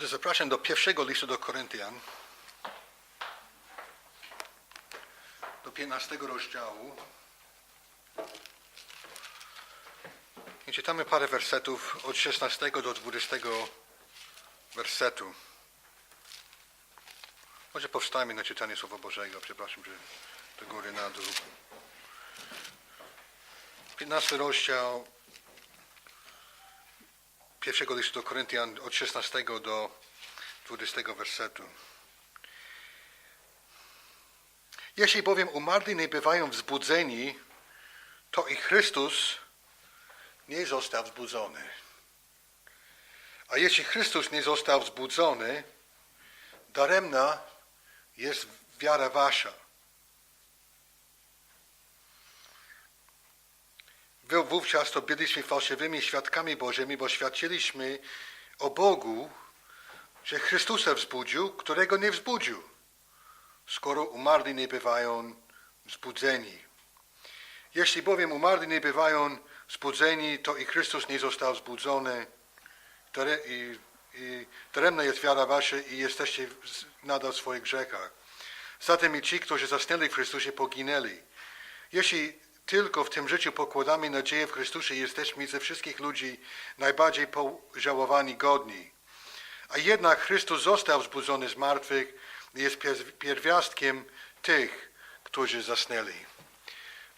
Dobrze, zapraszam do pierwszego listu do Koryntian. Do 15 rozdziału. I czytamy parę wersetów od 16 do 20 wersetu. Może powstajmy na czytanie Słowa Bożego. Przepraszam, że do góry na dół. 15 rozdział pierwszego listu do Koryntian od 16 do 20 wersetu. Jeśli bowiem umarli nie bywają wzbudzeni, to i Chrystus nie został wzbudzony. A jeśli Chrystus nie został wzbudzony, daremna jest wiara wasza. Wówczas to byliśmy fałszywymi świadkami Bożymi, bo świadczyliśmy o Bogu, że Chrystusa wzbudził, którego nie wzbudził, skoro umarli nie bywają wzbudzeni. Jeśli bowiem umarli nie bywają wzbudzeni, to i Chrystus nie został wzbudzony. I, i jest wiara wasza i jesteście nadal w swoich grzechach. Zatem i ci, którzy zasnęli w Chrystusie, poginęli. Jeśli tylko w tym życiu pokładamy nadzieję w Chrystusie, jesteśmy ze wszystkich ludzi najbardziej pożałowani godni. A jednak Chrystus został wzbudzony z martwych i jest pier- pierwiastkiem tych, którzy zasnęli.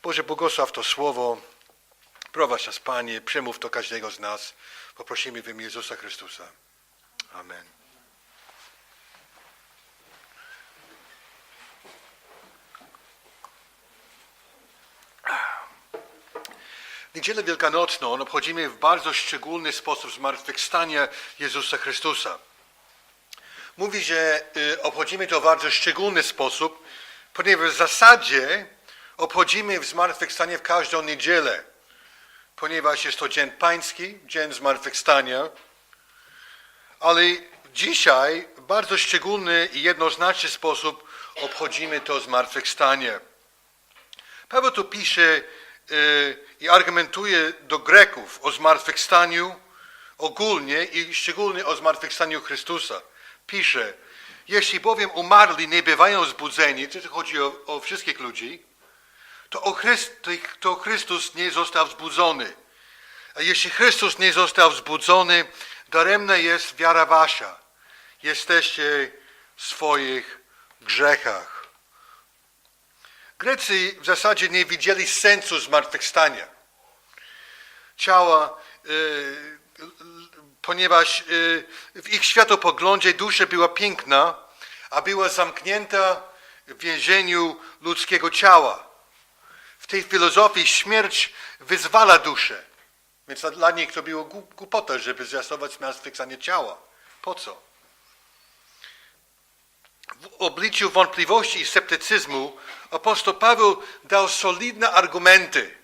Boże, błogosław to słowo. Prowadź nas, Panie, przemów to każdego z nas. Poprosimy w imię Jezusa Chrystusa. Amen. Niedzielę Wielkanocną obchodzimy w bardzo szczególny sposób zmartwychwstanie Jezusa Chrystusa. Mówi, że y, obchodzimy to w bardzo szczególny sposób, ponieważ w zasadzie obchodzimy zmartwychwstanie w każdą niedzielę, ponieważ jest to dzień pański, dzień zmartwychwstania, ale dzisiaj w bardzo szczególny i jednoznaczny sposób obchodzimy to zmartwychwstanie. Paweł tu pisze i argumentuje do Greków o zmartwychwstaniu ogólnie i szczególnie o zmartwychwstaniu Chrystusa. Pisze, jeśli bowiem umarli nie bywają zbudzeni, to chodzi o, o wszystkich ludzi, to, o Chryst, to Chrystus nie został wzbudzony. A jeśli Chrystus nie został wzbudzony, daremna jest wiara wasza. Jesteście w swoich grzechach. Grecy w zasadzie nie widzieli sensu zmartwychwstania. Ciała, y, ponieważ y, w ich światopoglądzie dusza była piękna, a była zamknięta w więzieniu ludzkiego ciała. W tej filozofii śmierć wyzwala duszę. Więc dla nich to było głup- głupota, żeby zwiastować zmartwychwstanie ciała. Po co? W obliczu wątpliwości i sceptycyzmu apostoł Paweł dał solidne argumenty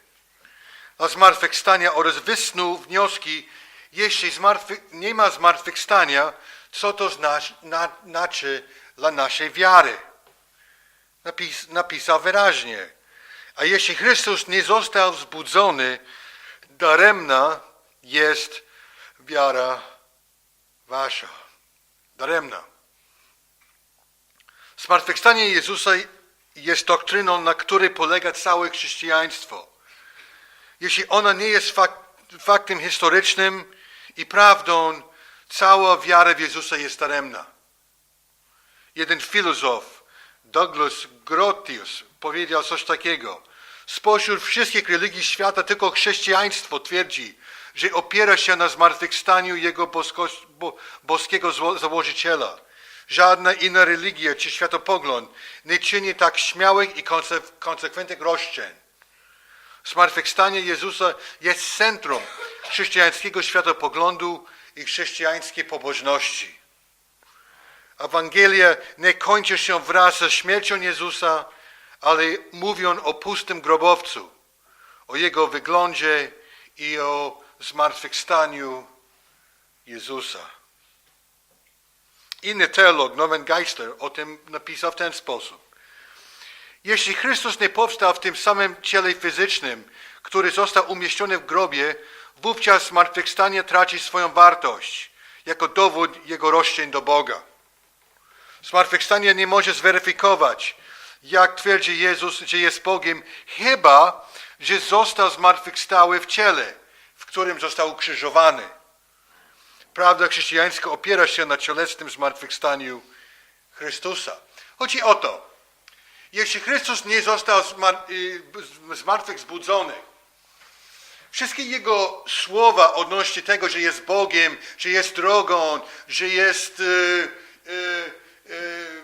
dla zmartwychwstania oraz wysnuł wnioski, jeśli nie ma zmartwychwstania, co to znaczy, na, znaczy dla naszej wiary. Napis, napisał wyraźnie. A jeśli Chrystus nie został wzbudzony, daremna jest wiara wasza. Daremna. Zmartwychwstanie Jezusa jest doktryną, na której polega całe chrześcijaństwo. Jeśli ona nie jest fak faktem historycznym i prawdą, cała wiara w Jezusa jest daremna. Jeden filozof, Douglas Grotius, powiedział coś takiego. Spośród wszystkich religii świata tylko chrześcijaństwo twierdzi, że opiera się na zmartwychwstaniu jego bosko, bo, boskiego założyciela. Żadna inna religia czy światopogląd nie czyni tak śmiałych i konse- konsekwentnych roszczeń. Zmartwychwstanie Jezusa jest centrum chrześcijańskiego światopoglądu i chrześcijańskiej pobożności. Ewangelia nie kończy się wraz ze śmiercią Jezusa, ale mówią o pustym grobowcu, o Jego wyglądzie i o zmartwychwstaniu Jezusa. Inny teolog, Norman Geisler, o tym napisał w ten sposób. Jeśli Chrystus nie powstał w tym samym ciele fizycznym, który został umieszczony w grobie, wówczas zmartwychwstanie traci swoją wartość. jako dowód jego roszczeń do Boga. Zmartwychwstanie nie może zweryfikować, jak twierdzi Jezus, że jest Bogiem, chyba, że został zmartwychwstały w ciele, w którym został ukrzyżowany. Prawda chrześcijańska opiera się na cielesnym zmartwychwstaniu Chrystusa. Chodzi o to, jeśli Chrystus nie został y, zmartwychwzbudzony, Wszystkie jego słowa odnośnie tego, że jest Bogiem, że jest drogą, że jest, y, y,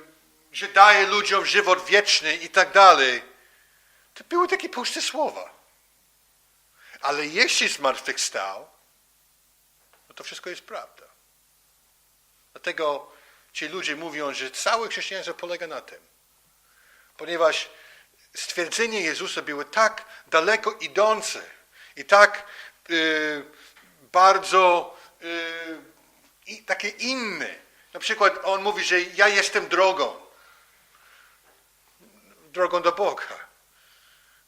że daje ludziom żywot wieczny i tak dalej, to były takie puste słowa. Ale jeśli zmartwychwstał, to wszystko jest prawda. Dlatego ci ludzie mówią, że całe chrześcijaństwo polega na tym. Ponieważ stwierdzenie Jezusa było tak daleko idące i tak y, bardzo y, i takie inne. Na przykład on mówi, że ja jestem drogą. Drogą do Boga.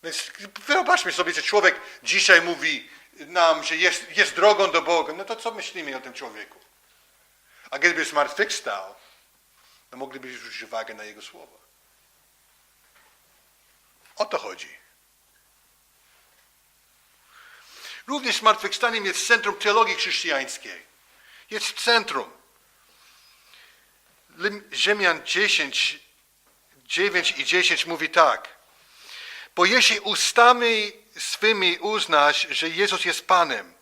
Więc wyobraźmy sobie, że człowiek dzisiaj mówi nam, że jest, jest drogą do Boga. No to co myślimy o tym człowieku? A gdyby zmartwychwstał, to moglibyśmy zwrócić uwagę na jego słowa. O to chodzi. Również zmartwychwstaniem jest centrum teologii chrześcijańskiej. Jest centrum. Ziemian 10, 9 i 10 mówi tak. Bo jeśli ustami swymi uznasz, że Jezus jest Panem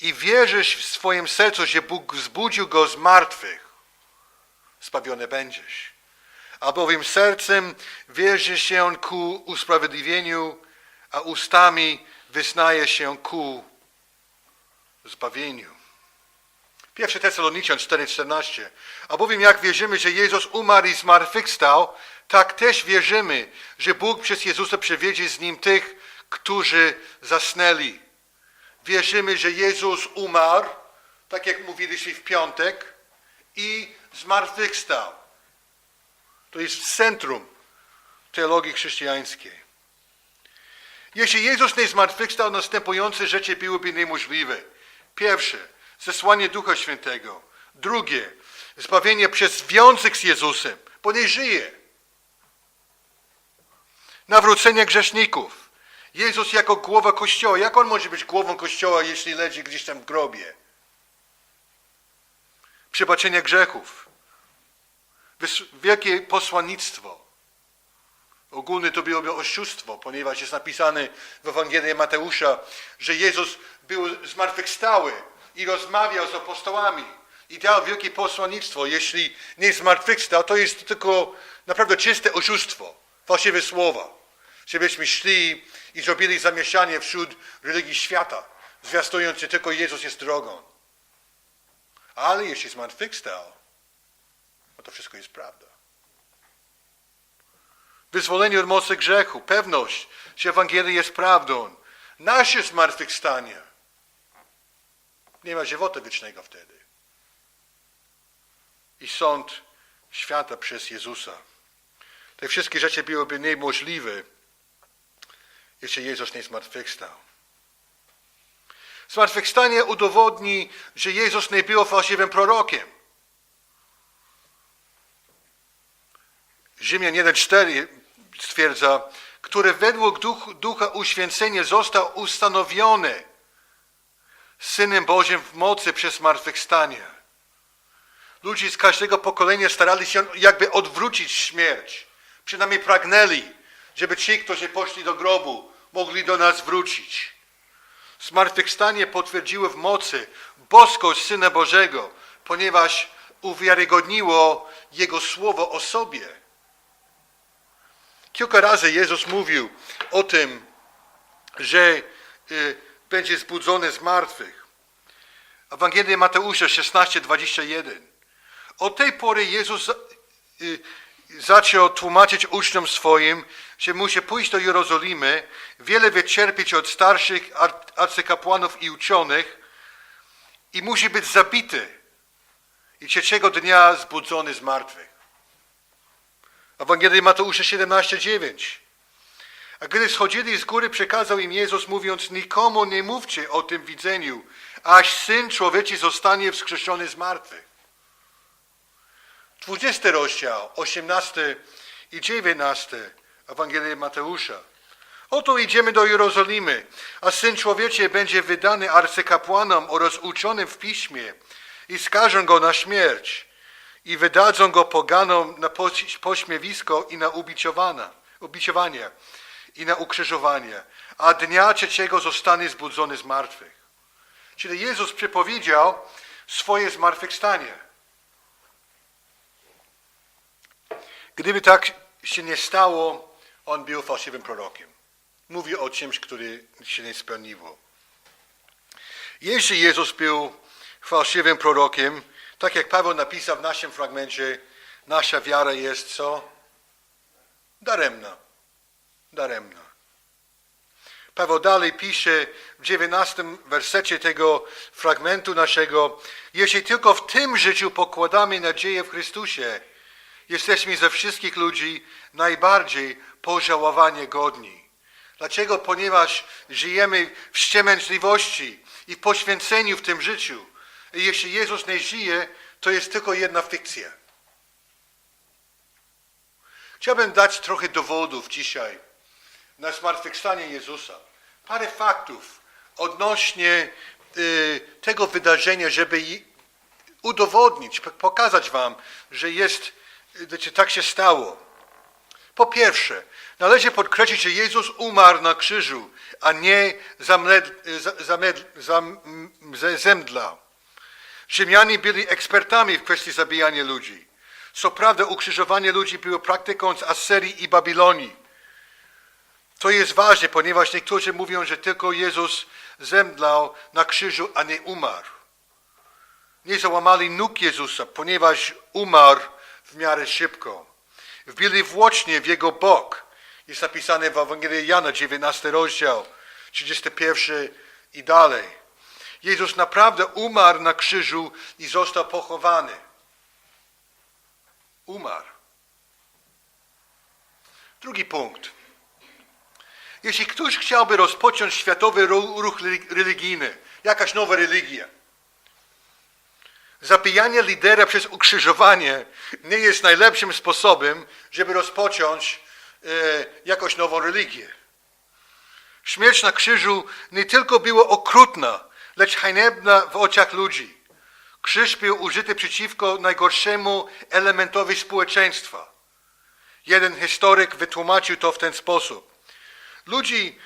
i wierzysz w swoim sercu, że Bóg wzbudził Go z martwych, zbawiony będziesz. Albowiem sercem wierzy się ku usprawiedliwieniu, a ustami wyznaje się ku zbawieniu. Pierwszy Tesaloniczan 4,14. Albowiem jak wierzymy, że Jezus umarł i zmartwychwstał, tak też wierzymy, że Bóg przez Jezusa przewiedzie z Nim tych, którzy zasnęli. Wierzymy, że Jezus umarł, tak jak mówiliśmy w piątek, i zmartwychwstał. To jest centrum teologii chrześcijańskiej. Jeśli Jezus nie zmartwychwstał, następujące rzeczy byłyby niemożliwe. Pierwsze, zesłanie Ducha Świętego. Drugie, zbawienie przez związek z Jezusem, bo nie żyje. Nawrócenie grzeszników. Jezus jako głowa Kościoła. Jak On może być głową Kościoła, jeśli leży gdzieś tam w grobie? Przebaczenie grzechów. Wielkie posłannictwo. Ogólnie to byłoby oszustwo, ponieważ jest napisane w Ewangelii Mateusza, że Jezus był zmartwychwstały i rozmawiał z apostołami i dał wielkie posłannictwo. Jeśli nie zmartwychwstał, to jest tylko naprawdę czyste oszustwo, fałszywe słowa. Żebyśmy szli i zrobili zamieszanie wśród religii świata, zwiastując, że tylko Jezus jest drogą. Ale jeśli zmartwychwstał, no to wszystko jest prawda. Wyzwolenie od mocy grzechu, pewność, że Ewangelia jest prawdą, nasze zmartwychwstanie. Nie ma żywota wiecznego wtedy. I sąd świata przez Jezusa. Te wszystkie rzeczy byłyby niemożliwe, jeśli Jezus nie zmartwychwstał. Zmartwychwstanie udowodni, że Jezus nie był fałszywym prorokiem. Rzymian 1,4 stwierdza, który według duch, Ducha Uświęcenia został ustanowiony Synem Bożym w mocy przez zmartwychwstanie. Ludzie z każdego pokolenia starali się jakby odwrócić śmierć. Przynajmniej pragnęli, żeby ci, którzy poszli do grobu, mogli do nas wrócić. Zmartwychwstanie potwierdziło w mocy boskość Syna Bożego, ponieważ uwiarygodniło Jego słowo o sobie. Kilka razy Jezus mówił o tym, że y, będzie zbudzony z martwych. Ewangelia Mateusza 16:21. Od tej pory Jezus y, zaczął tłumaczyć uczniom swoim, że musi pójść do Jerozolimy, wiele wycierpieć od starszych ar- arcykapłanów i uczonych i musi być zabity i trzeciego dnia zbudzony z martwych. Ewangelia Mateusza 17:9. A gdy schodzili z góry, przekazał im Jezus, mówiąc: Nikomu nie mówcie o tym widzeniu, aż Syn Człowieczy zostanie wskrzeszony z martwych. 20 rozdział, 18 i 19 Ewangelii Mateusza. Oto idziemy do Jerozolimy, a Syn Człowieczy będzie wydany arcykapłanom oraz uczonym w piśmie i skażą go na śmierć i wydadzą go poganom na poś- pośmiewisko i na ubiciowanie i na ukrzyżowanie, a dnia trzeciego zostanie zbudzony z martwych. Czyli Jezus przepowiedział swoje zmartwychwstanie. Gdyby tak się nie stało, on był fałszywym prorokiem. Mówi o czymś, który się nie spełniło. Jeśli Jezus był fałszywym prorokiem, tak jak Paweł napisał w naszym fragmencie, nasza wiara jest co? Daremna. Daremna. Paweł dalej pisze w 19 wersecie tego fragmentu naszego, jeśli tylko w tym życiu pokładamy nadzieję w Chrystusie, jesteśmy ze wszystkich ludzi najbardziej pożałowania godni. Dlaczego? Ponieważ żyjemy w wściemęczliwości i poświęceniu w tym życiu. I jeśli Jezus nie żyje, to jest tylko jedna fikcja. Chciałbym dać trochę dowodów dzisiaj na zmartwychwstanie Jezusa. Parę faktów odnośnie y, tego wydarzenia, żeby udowodnić, pokazać wam, że jest, znaczy tak się stało. Po pierwsze, należy podkreślić, że Jezus umarł na krzyżu, a nie zamled, zemdlał. Rzymianie byli ekspertami w kwestii zabijania ludzi. Co prawda ukrzyżowanie ludzi było praktyką z Asyrii i Babilonii. To jest ważne, ponieważ niektórzy mówią, że tylko Jezus zemdlał na krzyżu, a nie umarł. Nie załamali nóg Jezusa, ponieważ umarł w miarę szybko. Wbili włócznie w jego bok. Jest napisane w Ewangelii Jana, 19 rozdział, 31 i dalej. Jezus naprawdę umarł na krzyżu i został pochowany. Umarł. Drugi punkt. Jeśli ktoś chciałby rozpocząć światowy ru- ruch reli- religijny, jakaś nowa religia, zabijanie lidera przez ukrzyżowanie nie jest najlepszym sposobem, żeby rozpocząć e, jakąś nową religię. Śmierć na krzyżu nie tylko była okrutna, lecz haniebna w oczach ludzi. Krzyż był użyty przeciwko najgorszemu elementowi społeczeństwa. Jeden historyk wytłumaczył to w ten sposób. Ludzi,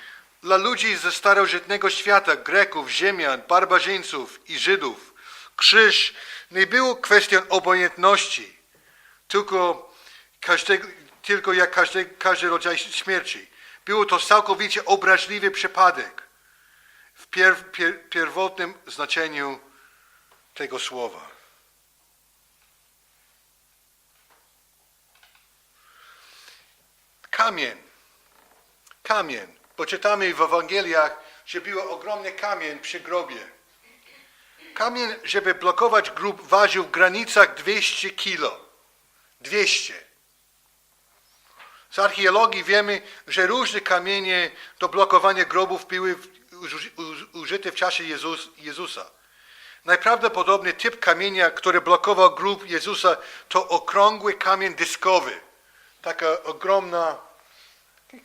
dla ludzi ze starożytnego świata, Greków, Ziemian, barbarzyńców i Żydów, krzyż nie był kwestią obojętności, tylko, każdego, tylko jak każdy, każdy rodzaj śmierci. Było to całkowicie obraźliwy przypadek w pier, pier, pierwotnym znaczeniu tego słowa. Kamień. Kamień. Bo czytamy w Ewangeliach, że był ogromny kamień przy grobie. Kamień, żeby blokować grób, ważył w granicach 200 kilo. 200. Z archeologii wiemy, że różne kamienie do blokowania grobów były użyte w czasie Jezus, Jezusa. Najprawdopodobniej typ kamienia, który blokował grób Jezusa, to okrągły kamień dyskowy. Taka ogromna,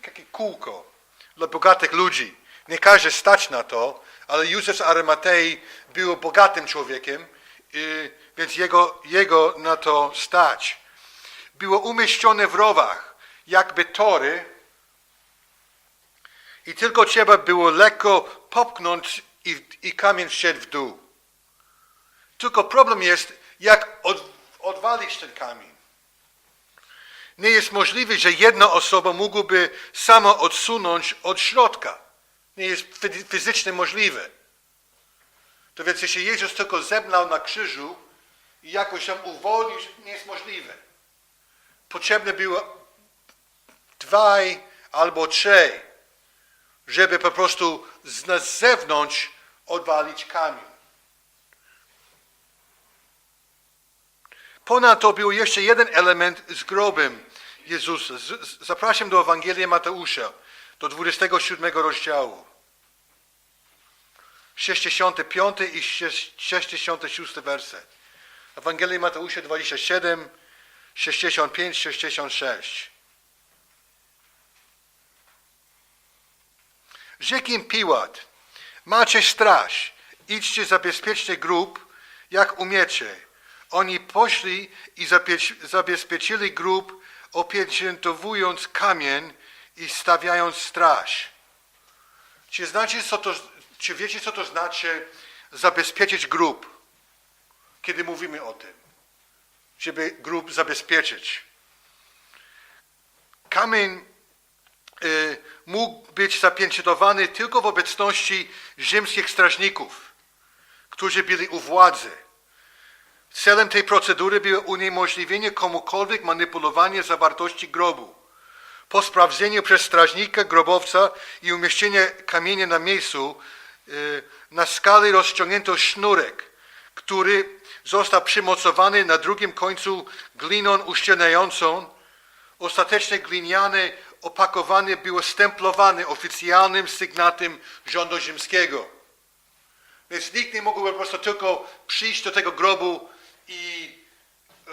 takie kółko dla bogatych ludzi. Nie każdy stać na to, ale Józef z Arymatei był bogatym człowiekiem, więc jego, jego na to stać. Było umieszczone w rowach, jakby tory, i tylko trzeba było lekko popchnąć i, i kamień szedł w dół. Tylko problem jest, jak od, odwalić ten kamień. Nie jest możliwe, że jedna osoba mogłaby sama odsunąć od środka. Nie jest fizycznie możliwe. To więc jeśli Jezus tylko zemdlał na krzyżu i jakoś tam uwolnił, nie jest możliwe. Potrzebne było dwaj albo trzej, żeby po prostu z, zewnątrz odwalić kamień. Ponadto był jeszcze jeden element z grobem Jezusa. Zapraszam do Ewangelii Mateusza, do 27 rozdziału. 65 i 66 werset. Ewangelii Mateusza 27, 65, 66. Rzekł im Piłat, macie straż, idźcie zabezpieczcie grób, jak umiecie. Oni poszli i zabezpieczyli grób, opieczętowując kamień i stawiając straż. Czy, znacie, co to, czy wiecie, co to znaczy zabezpieczyć grób? Kiedy mówimy o tym, żeby grób zabezpieczyć. Kamień y, mógł być zapieczętowany tylko w obecności rzymskich strażników, którzy byli u władzy. Celem tej procedury było uniemożliwienie komukolwiek manipulowania zawartości grobu. Po sprawdzeniu przez strażnika grobowca i umieszczenie kamienia na miejscu, y, na skali rozciągnięto sznurek, który został przymocowany na drugim końcu gliną uszczelniającą. Ostatecznie gliniane opakowanie było stemplowane oficjalnym sygnatem rządu rzymskiego. Więc nikt nie mógł po prostu tylko przyjść do tego grobu i, e,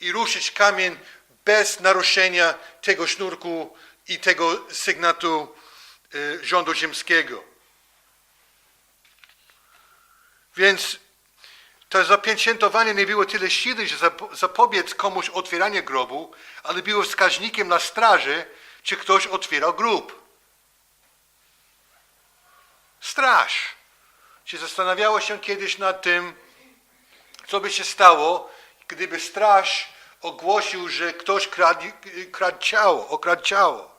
i ruszyć kamień bez naruszenia tego sznurku i tego sygnatu e, rządu rzymskiego. Więc to zapieczętowanie nie było tyle siły, że zapo- zapobiec komuś otwieranie grobu, ale było wskaźnikiem na straży, czy ktoś otwierał grób. Straż. Czy zastanawiało się kiedyś nad tym, co by się stało, gdyby straż ogłosił, że ktoś kradł, kradł ciało, okradł ciało.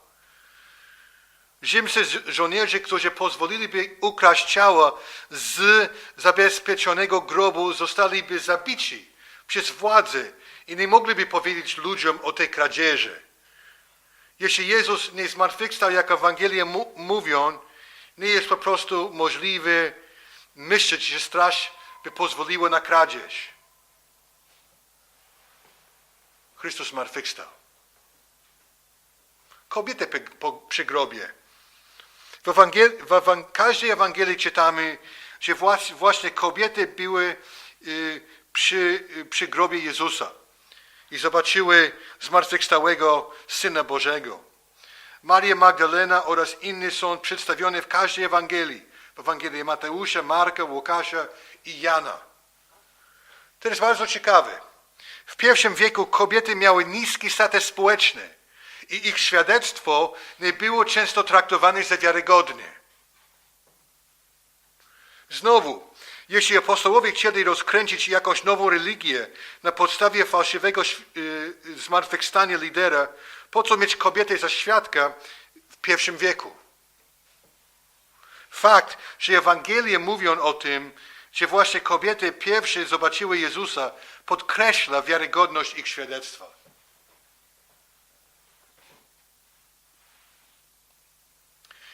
Rzymscy żo- żołnierze, którzy pozwoliliby ukraść ciało z zabezpieczonego grobu, zostaliby zabici przez władzę i nie mogliby powiedzieć ludziom o tej kradzieży. Jeśli Jezus nie zmartwychwstał, jak Ewangelie mówią, nie jest po prostu możliwe myśleć, że straż by pozwoliła na kradzież. Chrystus zmartwychwstał. Kobietę przy grobie. W, Ewangel- w Ewan- każdej Ewangelii czytamy, że właśnie, kobiety były y, przy, y, przy grobie Jezusa i zobaczyły zmartwychwstałego Syna Bożego. Maria Magdalena oraz inne są przedstawione w każdej Ewangelii. W Ewangelii Mateusza, Marka, Łukasza i Jana. To jest bardzo ciekawe. W pierwszym wieku kobiety miały niski status społeczny i ich świadectwo nie było często traktowane za wiarygodne. Znowu, jeśli apostołowie chcieli rozkręcić jakąś nową religię na podstawie fałszywego y, zmartwychwstania lidera, po co mieć kobietę za świadka w pierwszym wieku? Fakt, że Ewangelie mówią o tym, że właśnie kobiety pierwsze zobaczyły Jezusa, podkreśla wiarygodność ich świadectwa.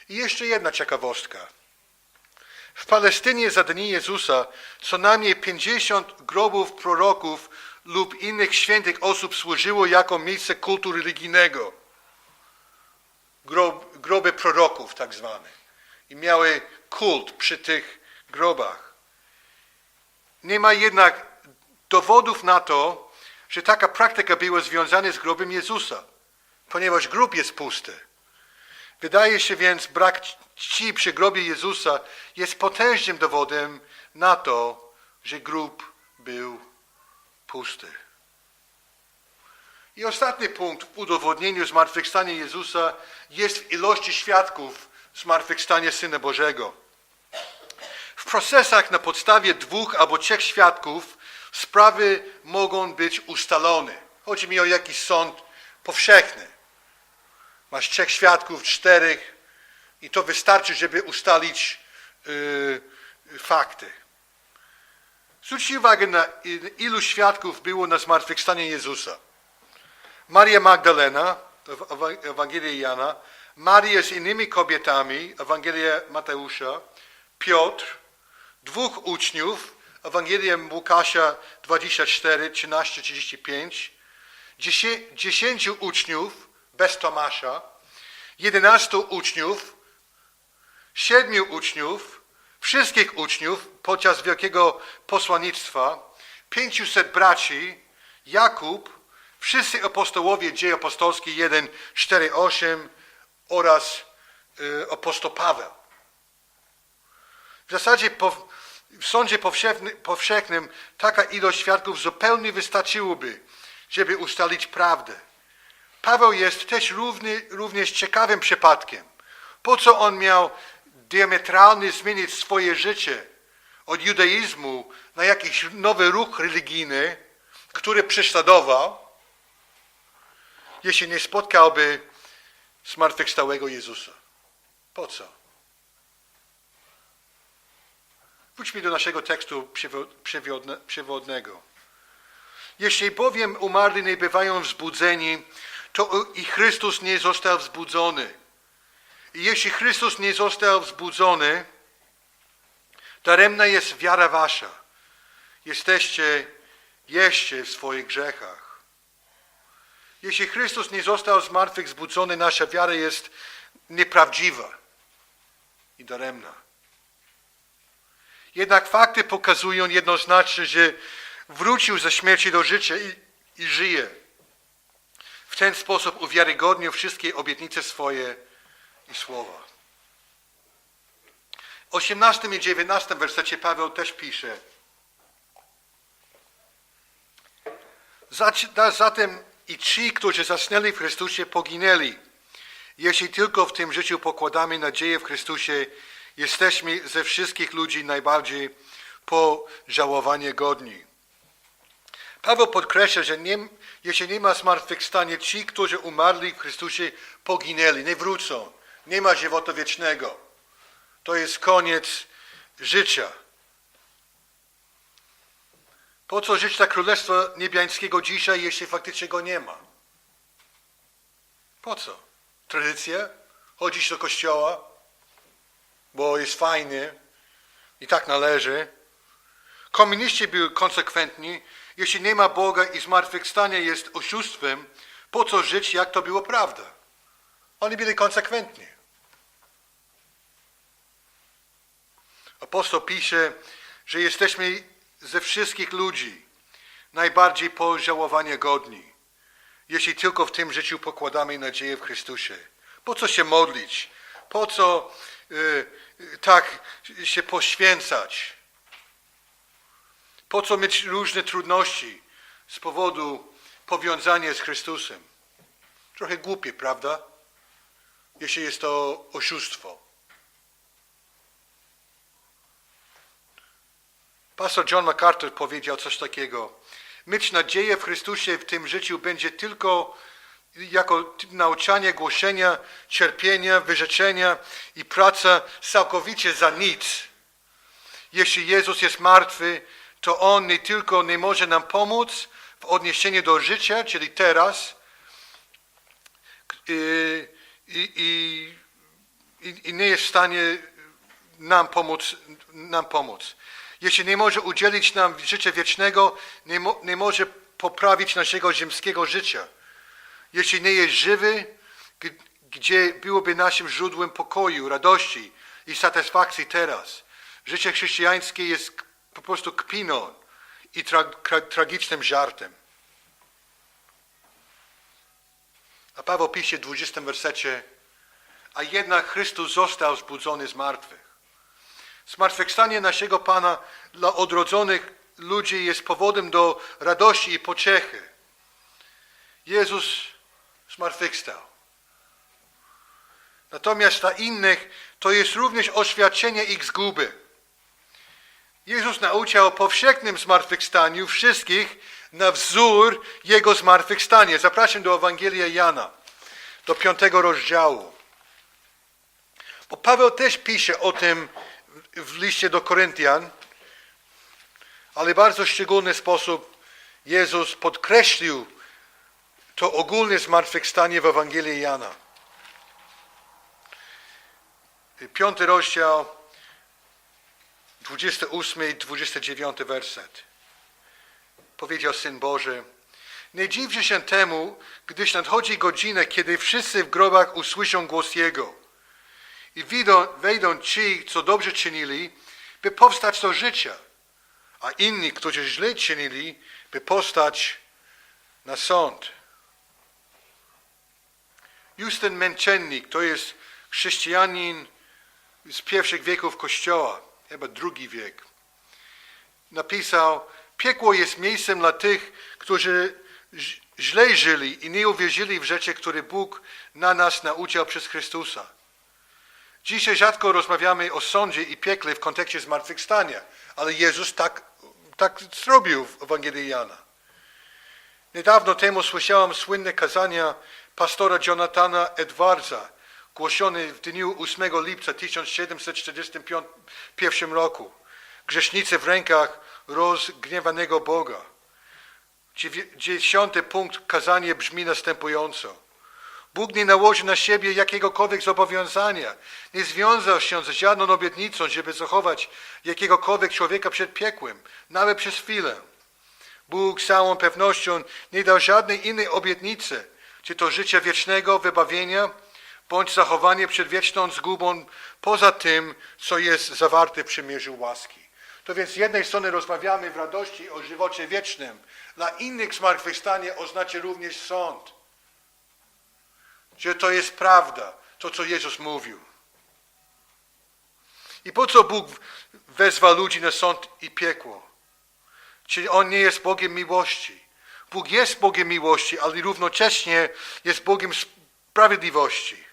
I jeszcze jedna ciekawostka. W Palestynie za dni Jezusa co najmniej 50 grobów proroków lub innych świętych osób służyło jako miejsce kultu religijnego. Grob, groby proroków tak zwane. I miały kult przy tych grobach. Nie ma jednak dowodów na to, że taka praktyka była związana z grobem Jezusa, ponieważ grób jest pusty. Wydaje się więc, brak czci przy grobie Jezusa jest potężnym dowodem na to, że grób był pusty. I ostatni punkt w udowodnieniu zmartwychwstania Jezusa jest w ilości świadków zmartwychwstania Syna Bożego. Procesach na podstawie dwóch albo trzech świadków sprawy mogą być ustalone. Chodzi mi o jakiś sąd powszechny. Masz trzech świadków, czterech i to wystarczy, żeby ustalić yy, fakty. Zwróćcie uwagę na ilu świadków było na zmartwychwstanie Jezusa. Maria Magdalena, to w Ewa- Ewangelii Jana, Maria z innymi kobietami, Ewangelia Mateusza, Piotr, dwóch uczniów, Ewangelia Łukasza 24, 13, 35, dziesię- dziesięciu uczniów bez Tomasza, jedenastu uczniów, siedmiu uczniów, wszystkich uczniów podczas wielkiego posłannictwa, 500 braci, Jakub, wszyscy apostołowie, dzieje apostolskie 1, 4, 8 oraz y, apostoł Paweł. W zasadzie po, w sądzie powszechny, powszechnym taka ilość świadków zupełnie wystarczyłoby, żeby ustalić prawdę. Paweł jest też równy, również ciekawym przypadkiem. Po co on miał diametralnie zmienić swoje życie od judaizmu na jakiś nowy ruch religijny, który prześladował, jeśli nie spotkałby zmartwychwstałego Jezusa? Po co? Wróćmy do naszego tekstu przewodnego. Jeśli bowiem umarli nie bywają wzbudzeni, to i Chrystus nie został wzbudzony. I jeśli Chrystus nie został wzbudzony, daremna jest wiara wasza. Jesteście jeszcze w swoich grzechach. Jeśli Chrystus nie został z martwych wzbudzony, nasza wiara jest nieprawdziwa i daremna. Jednak fakty pokazują jednoznacznie, że wrócił ze śmierci do życia i, i żyje. W ten sposób uwiarygodnił wszystkie obietnice swoje i słowa. W 18 i 19 wersecie Paweł też pisze. Zatem i ci, którzy zasnęli w Chrystusie, poginęli. Jeśli tylko w tym życiu pokładamy nadzieję w Chrystusie, jesteśmy ze wszystkich ludzi najbardziej pożałowanie godni. Paweł podkreśla, że nie, jeśli nie ma zmartwychwstania, ci, którzy umarli w Chrystusie, poginęli, nie wrócą. Nie ma żywota wiecznego. To jest koniec życia. Po co żyć dla Królestwa Niebiańskiego dzisiaj, jeśli faktycznie go nie ma? Po co? Tradycja? Chodzić do kościoła, bo jest fajny i tak należy. Komuniści byli konsekwentni. Jeśli nie ma Boga i zmartwychwstanie jest oszustwem, po co żyć, jak to było prawda? Oni byli konsekwentni. Apostoł pisze, że jesteśmy ze wszystkich ludzi najbardziej pożałowania godni, jeśli tylko w tym życiu pokładamy nadzieję w Chrystusie. Po co się modlić? Po co tak się poświęcać? Po co mieć różne trudności z powodu powiązania z Chrystusem? Trochę głupie, prawda? Jeśli jest to oszustwo. Pastor John MacArthur powiedział coś takiego. Mieć nadzieję w Chrystusie w tym życiu będzie tylko jako nauczanie, głoszenia, cierpienia, wyrzeczenia i praca całkowicie za nic. Jeśli Jezus jest martwy, to On nie tylko nie może nam pomóc w odniesieniu do życia, czyli teraz, i, i, i, i- i nie jest w stanie nam pomóc, nam pomóc. Jeśli nie może udzielić nam życia wiecznego, nie, mo, nie może poprawić naszego ziemskiego życia. Jeśli nie jest żywy, gdzie byłoby naszym źródłem pokoju, radości i satysfakcji teraz. Życie chrześcijańskie jest po prostu kpiną i tra, tra, tragicznym żartem. A Paweł pisze w 20 wersecie, a jednak Chrystus został zbudzony z martwych. Zmartwychwstanie naszego Pana dla odrodzonych ludzi jest powodem do radości i pociechy. Jezus zmartwychwstał. Natomiast dla innych to jest również oświadczenie ich zguby. Jezus nauczał o powszechnym zmartwychwstaniu wszystkich na wzór Jego zmartwychwstania. Zapraszam do Ewangelii Jana, do piątego rozdziału. Bo Paweł też pisze o tym w liście do Koryntian, ale w bardzo szczególny sposób Jezus podkreślił to ogólne zmartwychwstanie w Ewangelii Jana. Piąty rozdział, 28 i 29 werset. Powiedział Syn Boży, nie dziwcie się temu, gdyż nadchodzi godzina, kiedy wszyscy w grobach usłyszą głos Jego. I widą, wejdą ci, co dobrze czynili, by powstać do życia, a inni, którzy źle czynili, by powstać na sąd. Justyn Męczennik to jest chrześcijanin z pierwszych wieków Kościoła, chyba drugi wiek. Napisał, piekło jest miejscem dla tych, którzy źle żyli i nie uwierzyli w rzeczy, które Bóg na nas nauczył przez Chrystusa. Dzisiaj rzadko rozmawiamy o sądzie i piekle w kontekście zmartwychwstania, ale Jezus tak, tak zrobił w Ewangelii Jana. Niedawno temu słyszałem słynne kazania pastora Jonathana Edwardsa, głoszone w dniu 8 lipca 1741 roku. Grzesznicy w rękach rozgniewanego Boga. Dziesiąty punkt kazania brzmi następująco. Bóg nie nałoży na siebie jakiegokolwiek zobowiązania, nie związał się z żadną obietnicą, żeby zachować jakiegokolwiek człowieka przed piekłem, nawet przez chwilę. Bóg z całą pewnością nie dał żadnej innej obietnicy, czy to życia wiecznego, wybawienia, bądź zachowanie przed wieczną zgubą poza tym, co jest zawarte w przymierzu łaski. To więc z jednej strony rozmawiamy w radości o żywocie wiecznym, dla innych zmartwychwstanie oznacza również sąd. Że to jest prawda, to co Jezus mówił. I po co Bóg wezwa ludzi na sąd i piekło? Czyli On nie jest Bogiem miłości. Bóg jest Bogiem miłości, ale równocześnie jest Bogiem sprawiedliwości.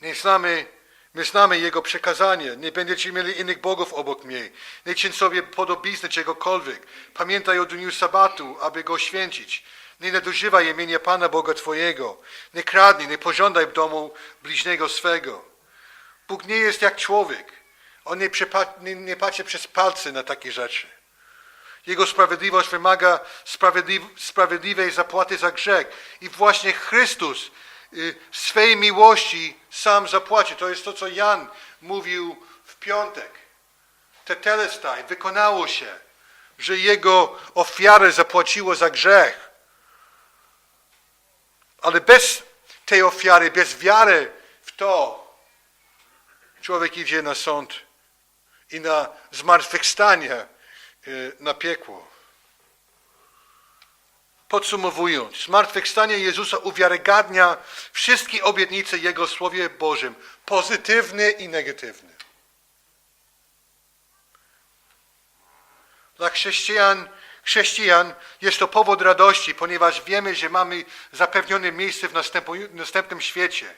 Nie znamy, my znamy Jego przekazanie. Nie będziecie mieli innych bogów obok mnie. Nie czyń sobie podobizny czegokolwiek. Pamiętaj o dniu sabatu, aby go święcić. Nie nadużywaj imienia Pana Boga Twojego. Nie kradnij, nie pożądaj w domu bliźniego swego. Bóg nie jest jak człowiek. On nie, nie, nie patrzy przez palce na takie rzeczy. Jego sprawiedliwość wymaga sprawiedliw- sprawiedliwej zapłaty za grzech. I właśnie Chrystus y, w swej miłości sam zapłaci. To jest to, co Jan mówił w piątek. Tetelestai, wykonało się, że Jego ofiarę zapłaciło za grzech. Ale bez tej ofiary, bez wiary w to, człowiek idzie na sąd i na zmartwychwstanie, y, na piekło. Podsumowując, zmartwychwstanie Jezusa uwiarygadnia wszystkie obietnice Jego Słowie Bożym, pozytywne i negatywne. Dla chrześcijan, chrześcijan jest to powód radości, ponieważ wiemy, że mamy zapewnione miejsce w następnym świecie.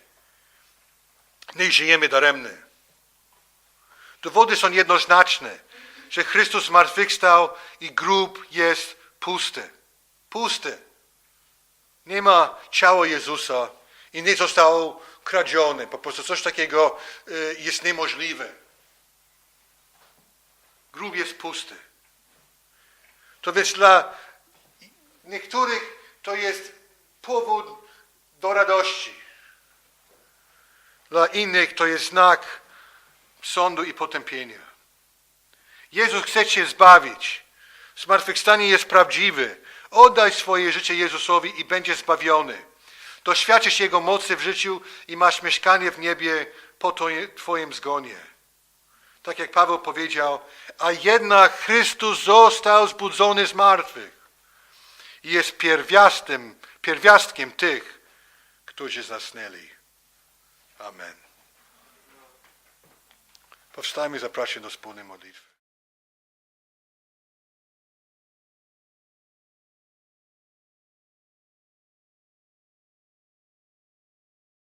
Nie żyjemy daremnie. Dowody są jednoznaczne, że Chrystus zmartwychwstał i grób jest pusty. Pusty. Nie ma ciała Jezusa i nie zostało kradzione. Po prostu coś takiego y, jest niemożliwe. Grób jest pusty. To więc dla niektórych to jest powód do radości. Dla innych to jest znak sądu i potępienia. Jezus chce Cię zbawić. Zmartwychwstanie jest prawdziwy. Oddaj swoje życie Jezusowi i będziesz zbawiony. Doświadczysz Jego mocy w życiu i masz mieszkanie w niebie po Twoim zgonie. Tak jak Paweł powiedział, a jednak Chrystus został zbudzony z martwych i jest pierwiastkiem, pierwiastkiem tych, którzy zasnęli. Amen. Powstajmy, zapraszam do wspólnej modlitwy.